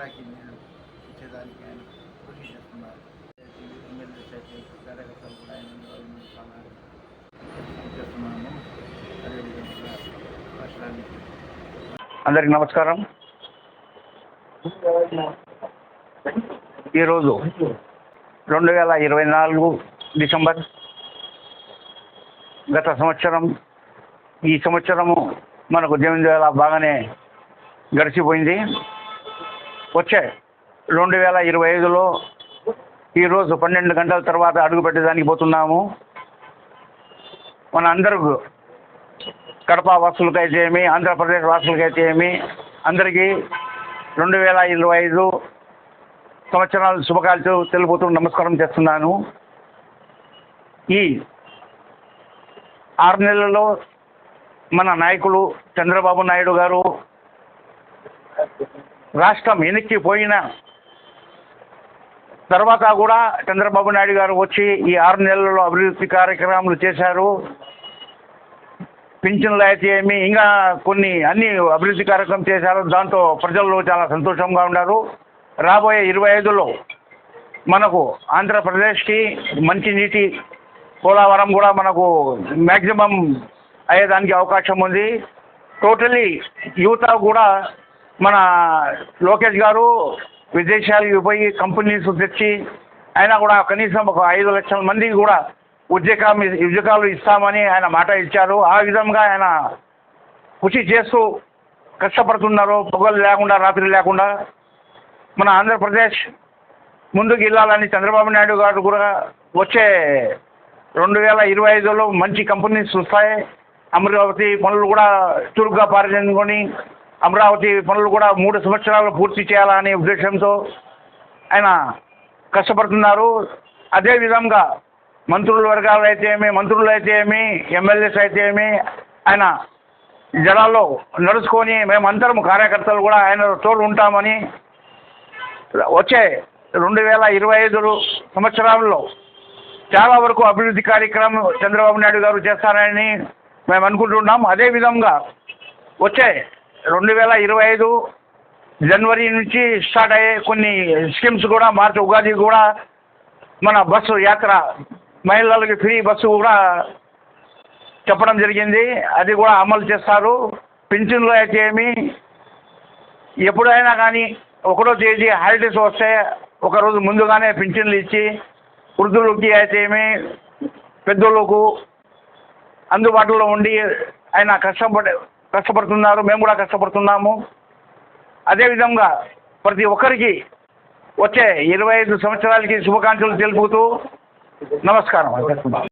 ఆసరాకి నీళ్ళు ఇచ్చేదానికి ఆయన కృషి చేస్తున్నారు ఎమ్మెల్యే సెక్రటరీ కార్యకర్తలు కూడా ఆయన వాళ్ళు చాలా చేస్తున్నాము అదేవిధంగా రాష్ట్రానికి అందరికి నమస్కారం ఈరోజు రెండు వేల ఇరవై నాలుగు డిసెంబర్ గత సంవత్సరం ఈ సంవత్సరము మనకు ఉద్యమం వేల బాగానే గడిచిపోయింది వచ్చే రెండు వేల ఇరవై ఐదులో ఈరోజు పన్నెండు గంటల తర్వాత అడుగు పెట్టడానికి పోతున్నాము. మన అందరూ కడప వాసులకైతే ఏమి ఆంధ్రప్రదేశ్ వాసులకైతే ఏమి అందరికీ రెండు వేల ఇరవై ఐదు సంవత్సరాల శుభకాలు తెలుపుతూ నమస్కారం చేస్తున్నాను. ఈ ఆరు నెలల్లో మన నాయకులు చంద్రబాబు నాయుడు గారు రాష్ట్రం వెనక్కి పోయిన తర్వాత కూడా చంద్రబాబు నాయుడు గారు వచ్చి ఈ ఆరు నెలల్లో అభివృద్ధి కార్యక్రమాలు చేశారు. పింఛన్లు అయితే ఏమి ఇంకా కొన్ని అన్ని అభివృద్ధి కార్యక్రమం చేశారు. దాంతో ప్రజలు చాలా సంతోషంగా ఉన్నారు. రాబోయే ఇరవై ఐదులో మనకు ఆంధ్రప్రదేశ్కి మంచి నీటి పోలవరం కూడా మనకు మ్యాక్సిమం అయ్యేదానికి అవకాశం ఉంది. టోటలీ యువత కూడా మన లోకేష్ గారు విదేశాలకు పోయి కంపెనీస్ తెచ్చి ఆయన కూడా కనీసం ఒక ఐదు లక్షల మందికి కూడా ఉద్యోగం ఉద్యోగాలు ఇస్తామని ఆయన మాట ఇచ్చారు. ఆ విధంగా ఆయన కృషి చేస్తూ కష్టపడుతున్నారు. పొగలు లేకుండా రాత్రి లేకుండా. మన ఆంధ్రప్రదేశ్ ముందుకు వెళ్ళాలని చంద్రబాబు నాయుడు గారు కూడా వచ్చే రెండు వేల ఇరవై ఐదులో మంచి కంపెనీస్ వస్తాయి. అమరావతి పనులు కూడా చురుగ్గా పారించుకొని అమరావతి పనులు కూడా మూడు సంవత్సరాలు పూర్తి చేయాలనే ఉద్దేశంతో ఆయన కష్టపడుతున్నారు. అదేవిధంగా మంత్రుల వర్గాలు అయితే ఏమి మంత్రులు అయితే ఏమి ఎమ్మెల్యేస్ అయితే ఏమి ఆయన జనాల్లో నడుచుకొని మేమందరం కార్యకర్తలు కూడా ఆయన తోడు ఉంటామని వచ్చే రెండు వేల ఇరవై ఐదు సంవత్సరాల్లో చాలా వరకు అభివృద్ధి కార్యక్రమం చంద్రబాబు నాయుడు గారు చేస్తారని మేము అనుకుంటున్నాం. అదేవిధంగా వచ్చే రెండు వేల ఇరవై ఐదు జనవరి నుంచి స్టార్ట్ అయ్యే కొన్ని స్కీమ్స్ కూడా మార్చి ఉగాది కూడా మన బస్సు యాత్ర మహిళలకి ఫ్రీ బస్సు కూడా చెప్పడం జరిగింది. అది కూడా అమలు చేస్తారు. పింఛన్లు అయితే ఏమి ఎప్పుడైనా కానీ ఒకటో తేదీ హాలిడేస్ వస్తే ఒకరోజు ముందుగానే పింఛన్లు ఇచ్చి వృద్ధులకి అయితే ఏమి పెద్దోళ్ళకు అందుబాటులో ఉండి ఆయన కష్టపడే కష్టపడుతున్నారు మేము కూడా కష్టపడుతున్నాము. అదేవిధంగా ప్రతి ఒక్కరికి వచ్చే ఇరవై ఐదు సంవత్సరాలకి శుభాకాంక్షలు తెలుపుతూ నమస్కారం.